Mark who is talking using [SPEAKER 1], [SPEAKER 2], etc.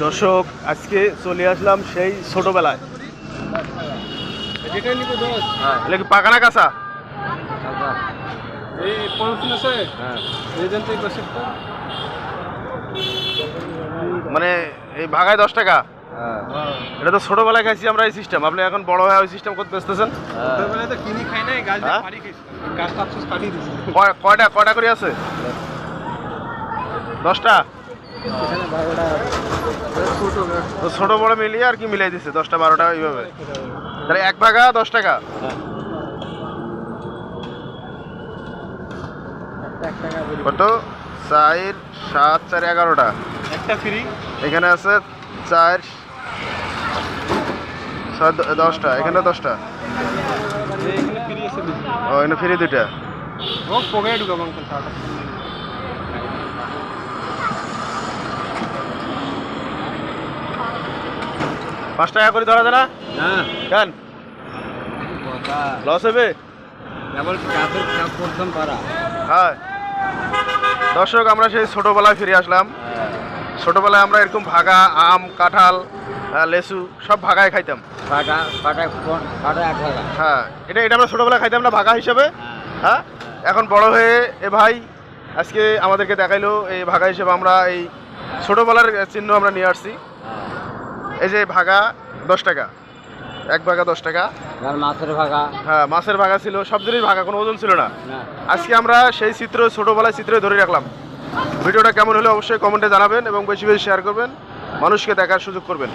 [SPEAKER 1] দর্শক আজকে চলে আসলাম সেই ছোটবেলায়।
[SPEAKER 2] দোষ
[SPEAKER 1] এগুলো কি পাকা না কাঁচা?
[SPEAKER 2] এই পনেরো আছে?
[SPEAKER 1] হ্যাঁ। মানে এই ভাগায় দশ টাকা?
[SPEAKER 2] হ্যাঁ।
[SPEAKER 1] এটা তো ছোটবেলায় খাইছি আমরা এই সিস্টেম আপনি এখন বড় হয়ে ওই সিস্টেম করতে বেসতেছেন হ্যাঁ? কয়টা কয়টা করে আছে? দশটা?
[SPEAKER 2] ছোট
[SPEAKER 1] বড় মিলিয়ে আর কি মিলাই দিছে দশটা বারোটা এইভাবে। তাহলে এক ভাগা দশ টাকা? কত? চার সাত চার এগারোটা।
[SPEAKER 2] একটা ফ্রি
[SPEAKER 1] এখানে আছে চার ছয় দশটা। এখানে দশটা ও এখানে ফ্রি দুইটা।
[SPEAKER 2] ঢুকাবো
[SPEAKER 1] পাঁচ টাকা করে ধরা
[SPEAKER 2] হ্যাঁ
[SPEAKER 1] কেন? লস হবে? হ্যাঁ। দর্শক আমরা সেই ছোটবেলায় ফিরে আসলাম। ছোটবেলায় আমরা এরকম ভাগা আম কাঁঠাল লেসু সব ভাগায় খাইতাম। হ্যাঁ। এটা এটা আমরা ছোটবেলায় খাইতাম না ভাগা হিসেবে। হ্যাঁ? এখন বড় হয়ে এ ভাই আজকে আমাদেরকে দেখাইলো এই ভাগা হিসেবে আমরা এই ছোটবেলার চিহ্ন আমরা নিয়ে আসছি। এই যে ভাগা দশ টাকা। এক ভাগা দশ টাকা।
[SPEAKER 2] মাছের ভাগা।
[SPEAKER 1] হ্যাঁ মাছের ভাগা ছিল সব জিনিস ভাগা কোনো ওজন ছিল না।
[SPEAKER 2] না।
[SPEAKER 1] আজকে আমরা সেই চিত্র ছোটোবেলায় চিত্র ধরে রাখলাম। ভিডিওটা কেমন হলে অবশ্যই কমেন্টে জানাবেন এবং বেশি বেশি শেয়ার করবেন। মানুষকে দেখার সুযোগ করবেন।